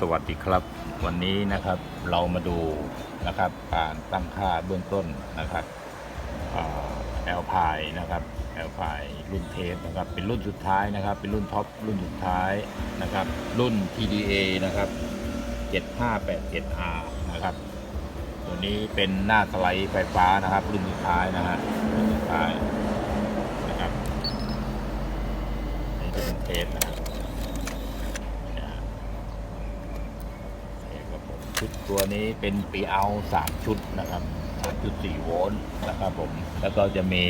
สวัสดีครับ วันนี้นะครับเรามาดูนะครับการตั้งค่าเบื้องต้นนะครับแอลพายนะครับแอลพายรุ่นเทสนะครับเป็นรุ่นสุดท้ายนะครับ เป็นรุ่นท็อปรุ่นสุดท้ายนะครับ รุ่น TDA นะครับ 7587R นะครับ ตัวนี้เป็นหน้าสไลด์ไฟฟ้านะครับ รุ่นสุดท้ายนะฮะรุ่นสุดท้ายนะครับนี่จะเป็นเทสนะครับนี่นะฮะ ครับผมชุด ตัวนี้เป็นปีเอาสามชุดนะครับ3.4โวลต์นะครับผม แล้วก็จะมี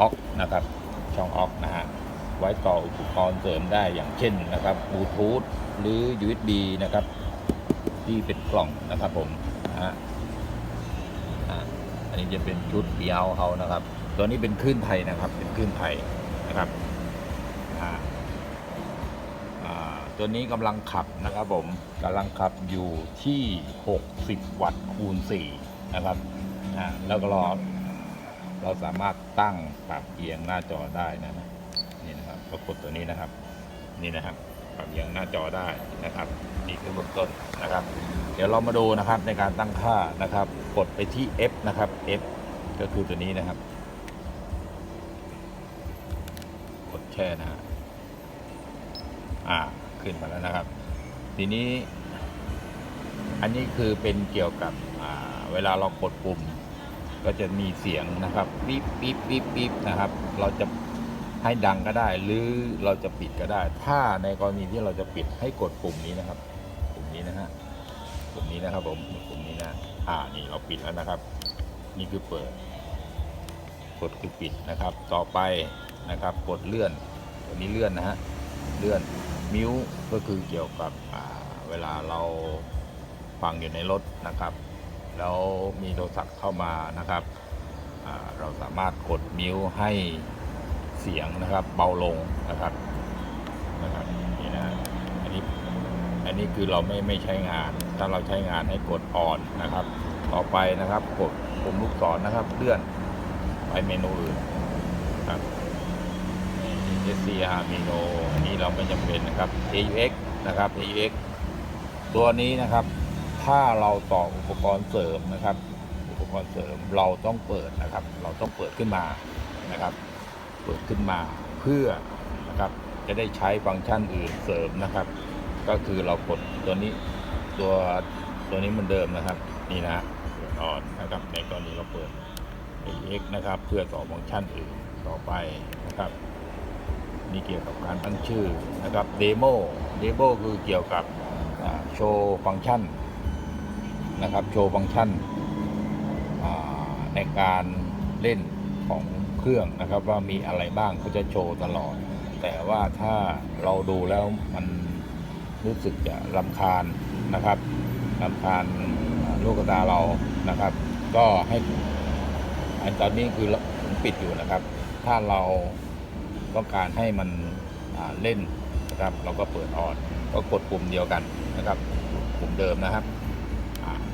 ออกนะครับ ช่องออกนะฮะ ไว้ต่ออุปกรณ์เสริมได้อย่างเช่นนะครับบลูทูธหรือ USB นะครับ ที่เป็นกล่องนะครับผมนะฮะอ่าอันนี้จะเป็นชุดปีเอาเขานะครับ ตัวนี้เป็นคลื่นไทยนะครับ เป็นคลื่นไทยนะครับอ่า ตัวนี้กำลังขับนะครับผมกำลังขับอยู่ที่ 60 วัตต์คูณ 4 นะครับอ่าแล้วก็เราเราสามารถตั้งปรับเอียงหน้าจอได้นะนะนี่นะครับก็กดตัวนี้นะครับ นี่นะครับ ปรับเอียงหน้าจอได้นะครับ นี่คือเบื้องต้นนะครับ เดี๋ยวเรามาดูนะครับในการตั้งค่านะครับ กดไปที่ F นะครับ F ก็คือตัวนี้นะครับ กดแช่นะฮะอ่า ขึ้นมาแล้วนะครับ ทีนี้อันนี้คือเป็นเกี่ยวกับเวลาเรากดปุ่ม ก็จะมีเสียงนะครับปี๊บปี๊บปี๊บปี๊บนะครับ เราจะให้ดังก็ได้ หรือเราจะปิดก็ได้ ถ้าในกรณีที่เราจะปิดให้กดปุ่มนี้นะครับปุ่มนี้นะฮะปุ่มนี้นะครับผมปุ่มนี้นะอ่านี่เราปิดแล้วนะครับ นี่คือเปิด กดคือปิดนะครับ ต่อไปนะครับ กดเลื่อนตัวนี้เลื่อนนะฮะเลื่อน มิวก็คือเกี่ยวกับเวลาเราฟังอยู่ในรถนะครับ แล้วมีโทรศัพท์เข้ามานะครับ เราสามารถกดมิวให้เสียงนะครับ เบาลงนะครับนะครับนี่นะอันนี้อันนี้คือเราไม่ไม่ใช้งาน ถ้าเราใช้งานให้กดอ่อนนะครับ ต่อไปนะครับกดปุ่มลูกศรนะครับเลื่อนไปเมนูอื่นครับ SCR Mino อันนี้เราไม่จำเป็นนะครับ AUX นะครับ AUX ตัวนี้นะครับ ถ้าเราต่ออุปกรณ์เสริมนะครับ อุปกรณ์เสริมเราต้องเปิดนะครับ เราต้องเปิดขึ้นมานะครับ เปิดขึ้นมาเพื่อนะครับจะได้ใช้ฟังก์ชันอื่นเสริมนะครับ ก็คือเรากดตัวนี้ตัวตัวนี้เหมือนเดิมนะครับ นี่นะออนนะครับในกรณีเราเปิด AX นะครับ เพื่อต่อฟังก์ชันอื่นต่อไปนะครับ นี่เกี่ยวกับการตั้งชื่อนะครับเดโมเดโมคือเกี่ยวกับโชว์ฟังก์ชันนะครับโชว์ฟังก์ชันในการเล่นของเครื่องนะครับว่ามีอะไรบ้างก็จะโชว์ตลอด แต่ว่าถ้าเราดูแล้วมันรู้สึกจะรำคาญนะครับรำคาญลูกตาเรานะครับ ก็ให้อันตอนนี้คือผมปิดอยู่นะครับ ถ้าเรา ต้องการให้มันเล่นนะครับ เราก็เปิดออนก็กดปุ่มเดียวกันนะครับปุ่มเดิมนะครับ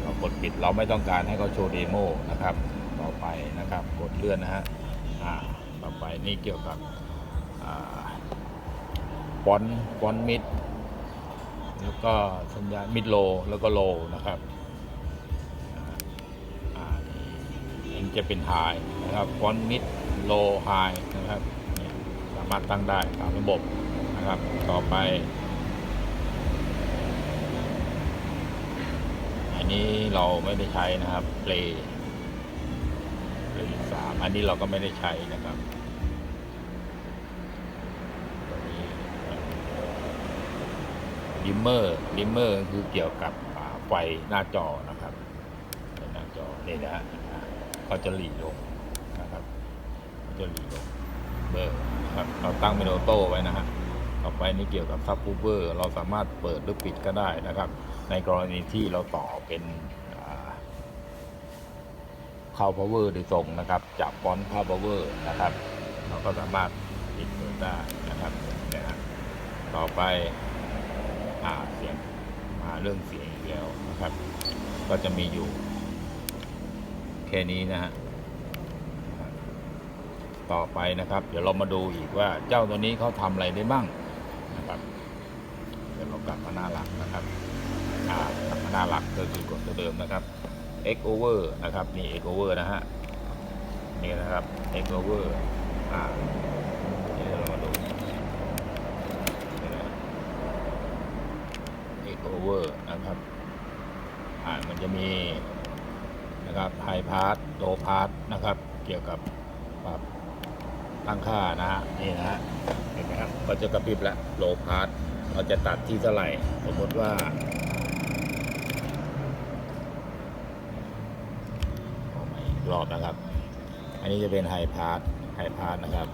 เรากดปิดเราไม่ต้องการให้เขาโชว์เดโมนะครับต่อไปนะครับกดเลื่อนนะฮะต่อไปนี่เกี่ยวกับฟอนฟอนมิดแล้วก็สัญญาณมิดโลแล้วก็โลนะครับอันนี้จะเป็นไฮนะครับฟอนมิดโลไฮนะครับามารถตั้งได้ตามระบบนะครับ ต่อไป อันนี้เราไม่ได้ใช้นะครับเพลย์เพลย์สามอันนี้เราก็ไม่ได้ใช้นะครับดิมเมอร์ดิมเมอร์คือเกี่ยวกับไฟหน้าจอนะครับไฟหน้าจอนี่นะฮะอ่าก็จะหลีลงนะครับ จะหลีลง เบอร์ครับเราตั้งเป็นออโต้ไว้นะฮะต่อไปนี่เกี่ยวกับซับ w ูเ e อร์เราสามารถเปิดหรือปิดก็ได้นะครับ ในกรณีที่เราต่อเป็นอ่าเข้า power โดยตรงนะครับ จากฟอนต์เข้า power นะครับ เราก็สามารถปิดเปิดได้นะครับนะฮะต่อไปอ่าเสียงมาเรื่องเสียงอีกแล้วนะครับ ก็จะมีอยู่ แค่นี้นะฮะ ต่อไปนะครับ เดี๋ยวเรามาดูอีกว่าเจ้าตัวนี้เขาทำอะไรได้บ้างนะครับ เดี๋ยวเรากลับมาหน้าหลักนะครับอ่ากลับมาหน้าหลักก็คือกดตัวเดิมนะครับ X over นะครับนี่ X over นะฮะนี่นะครับ X over อ่าเดี๋ยวเรามาดู X over นะครับอ่ามันจะมีนะครับ High Pass Low Pass นะครับ เกี่ยวกับปรับ ตั้งค่านะฮะนี่นะฮะเห็นไหมครับก็จะกระพริบแล้ว Low Pass เราจะตัดที่เท่าไหร่ สมมติว่าหม่อีกรอบนะครับ อันนี้จะเป็นไฮพาร์ทไฮพาร์ทนะครับ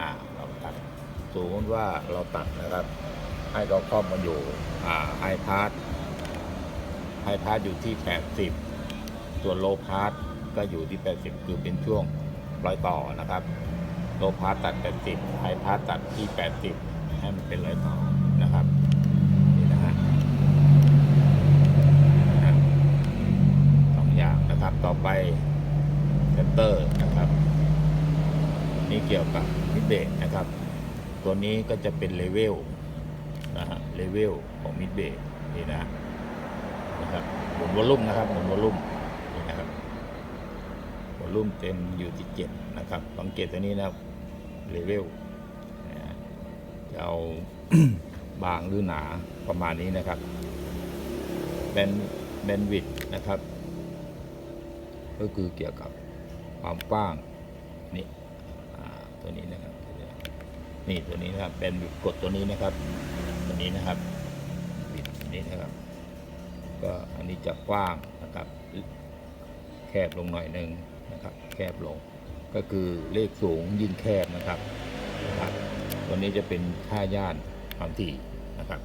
อ่า เราตัดสมมติว่าเราตัดนะครับ ให้เราครอบมันอยู่ อ่า ไฮพาร์ทไฮพาร์ทอยู่ที่ 80 ส่วนโลพาร์ทก็อยู่ที่ 80 คือเป็นช่วงรอยต่อนะครับ โลพาร์ตัด 80ไฮพาร์ตัดที่ 80 ให้มันเป็นรอยต่อนะครับนี่นะฮะสองอย่างนะครับต่อไปเซนเตอร์นะครับ นี่เกี่ยวกับมิดเบรนะครับ ตัวนี้ก็จะเป็นเลเวลนะฮะเลเวลของมิดเบรนี่นะนะครับหมุนวอลลุ่มนะครับหมุนวอลลุ่มนี่นะครับวอลลุ่มเต็มอยู่ที่เจ็ดนะครับสังเกตตัวนี้นะครับ เลเวลจะเอาบางหรือหนาประมาณนี้นะครับแบนแบนวิดนะครับ ก็คือเกี่ยวกับความกว้างนี่ตัวนี้นะครับนี่ตัวนี้นะครับเป็นกดตัวนี้นะครับ ตัวนี้นะครับบิดนี้นะครับก็อันนี้จะกว้างนะครับ แคบลงหน่อยหนึ่งนะครับ แคบลง ก็คือเลขสูงยิ่งแคบนะครับนะครับตัวนี้จะเป็นค่าย่านความถี่นะครับ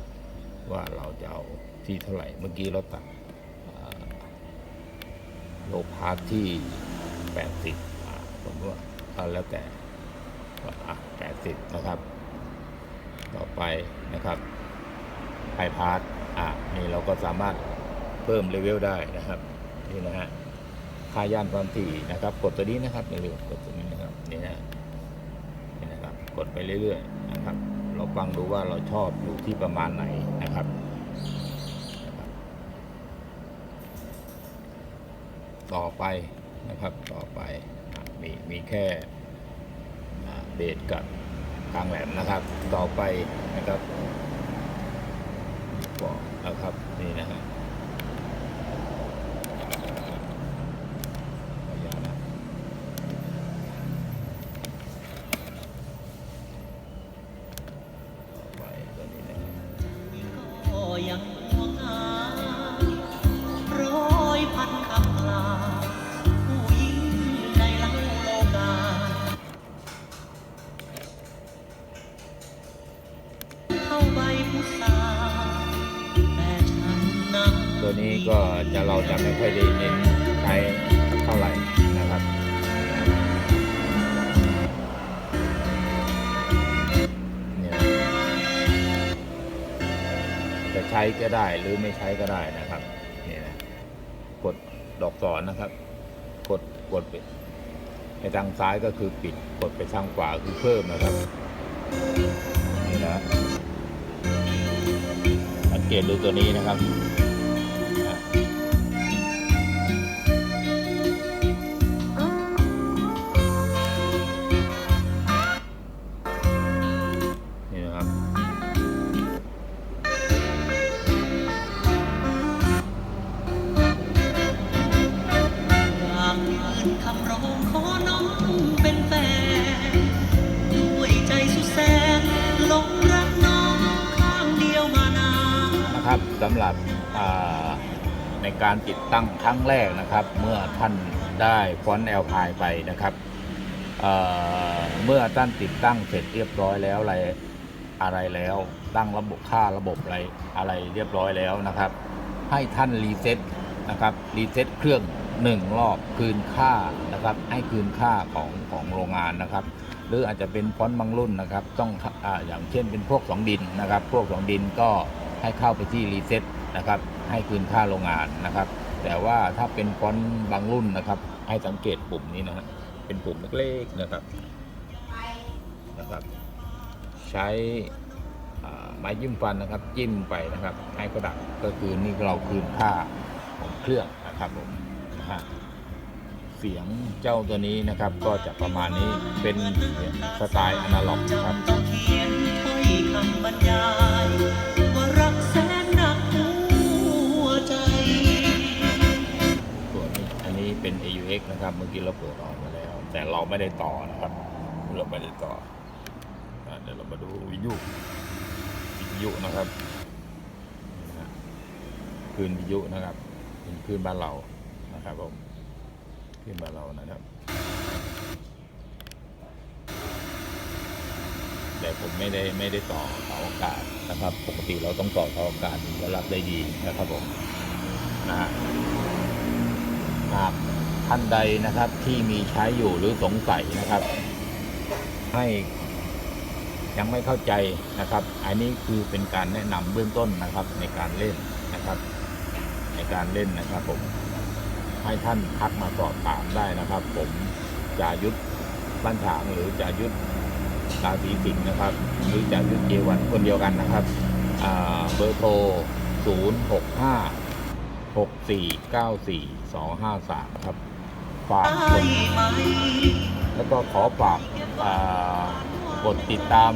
ว่าเราจะเอาที่เท่าไหร่เมื่อกี้เราตัดโลพาร์ทที่80ผมว่าแล้วแต่80 นะครับ ต่อไปนะครับไฮพาร์ทอะนี่เราก็สามารถเพิ่มเลเวลได้นะครับ นี่นะฮะ ค่าย่านความถี่นะครับ กดตัวนี้นะครับอย่าลืมกดตัวนี้นะครับนี่นะนี่นะครับ กดไปเรื่อยๆนะครับ เราฟังดูว่าเราชอบอยู่ที่ประมาณไหนนะครับต่อไปนะครับต่อไปมีมีแค่เบสกับทางแหลมนะครับ ต่อไปนะครับบอกนะครับนี่นะฮะข ก็ได้หรือไม่ใช้ก็ได้นะครับนี่นะกดดอกสอนะครับ กดกดไปไปทางซ้ายก็คือปิดกดไปทางขวาคือเพิ่มนะครับนี่นะสังเกตดูตัวนี้นะครับ สำหรับในการติดตั้งครั้งแรกนะครับ เมื่อท่านได้ฟอนต์แอลพายไปนะครับเเมื่อท่านติดตั้งเสร็จเรียบร้อยแล้วอะไรอะไรแล้ว ตั้งระบบค่าระบบอะไรอะไรเรียบร้อยแล้วนะครับ ให้ท่านรีเซ็ตนะครับรีเซ็ตเครื่องหนึ่งรอบคืนค่านะครับให้คืนค่าของของโรงงานนะครับ หรืออาจจะเป็นฟอนต์บางรุ่นนะครับ ต้องออย่างเช่นเป็นพวกสองดินนะครับ พวกสองดินก็ ให้เข้าไปที่รีเซ็ตนะครับ ให้คืนค่าโรงงานนะครับ แต่ว่าถ้าเป็นฟอนต์บางรุ่นนะครับ ให้สังเกตปุ่มนี้นะฮะเป็นปุ่มเล็กๆนะครับนะครับ ใช้ไม้จิ้มฟันนะครับ จิ้มไปนะครับ ให้กระดับก็คือนี่เราคืนค่าของเครื่องนะครับผมนะฮะเสียงเจ้าตัวนี้นะครับ ก็จะประมาณนี้เป็นสไตล์อนาล็อกนะครับ เป็น AUX นะครับ เมื่อกี้เราเปิดออกมาแล้ว แต่เราไม่ได้ต่อนะครับ เราไม่ได้ต่ออะเดี๋ยวเรามาดูวิทยุวิทยุนะครับนี่นะฮะคลื่นวิทยุนะครับเป็นคืนบ้านเรานะครับผมคืนบ้านเรานะครับ แต่ผมไม่ได้ไม่ได้ต่อเสาอากาศนะครับ ปกติเราต้องต่อเสาอากาศถึงจะรับได้ดีนะครับผมนะฮะ หากท่านใดนะครับที่มีใช้อยู่หรือสงสัยนะครับ ให้ยังไม่เข้าใจนะครับ อันนี้คือเป็นการแนะนำเบื้องต้นนะครับ ในการเล่นนะครับ ในการเล่นนะครับ ผมให้ท่านทักมาสอบถามได้นะครับ ผมจะยุทธบ้านฉางหรือจะยุทธราศีสิงห์นะครับ หรือจะยุทธเจวันคนเดียวกันนะครับเบอร์โทร065 0 6 5 6 4 9 4 2 5 3ครับ ฝากกดแล้วก็ขอฝากกดติดตาม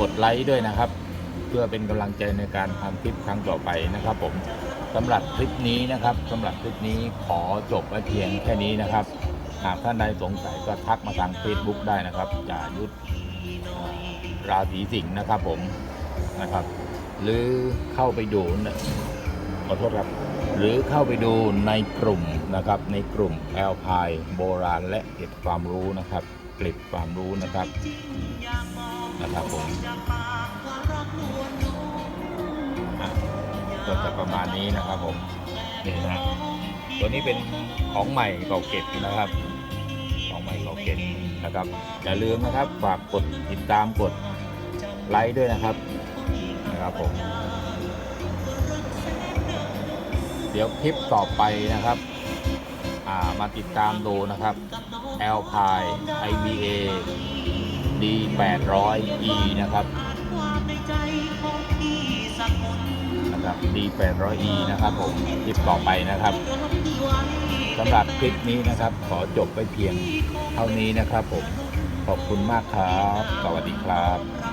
กดไลค์ด้วยนะครับ เพื่อเป็นกำลังใจในการทำคลิปครั้งต่อไปนะครับผมสำหรับคลิปนี้นะครับสำหรับคลิปนี้ขอจบไว้เพียงแค่นี้นะครับ หากท่านใดสงสัยก็ทักมาทาง Facebook ได้นะครับจ่ายุทธราศีสิงห์นะครับผมนะครับ หรือเข้าไปดูนะขอโทษครับ หรือเข้าไปดูในกลุ่มนะครับ ในกลุ่มแอลพายโบราณและเก็บความรู้นะครับเกล็ดความรู้นะครับนะครับผมก็จะประมาณนี้นะครับผมนี่นะตัวนี้เป็นของใหม่เก่าเก็บนะครับ ของใหม่เก่าเก็บนะครับอย่าลืมนะครับฝากกดติดตามกดไลค์ด้วยนะครับนะครับผม เดี๋ยวคลิปต่อไปนะครับามาติดตามดูนะครับ l p i IBA D 8 0 0 E นะครับนะครับ D 8 0 0 E นะครับผมคลิปต่อไปนะครับสำหรับคลิปนี้นะครับ ขอจบไปเพียงเท่านี้นะครับผมขอบคุณมากครับ สวัสดีครับ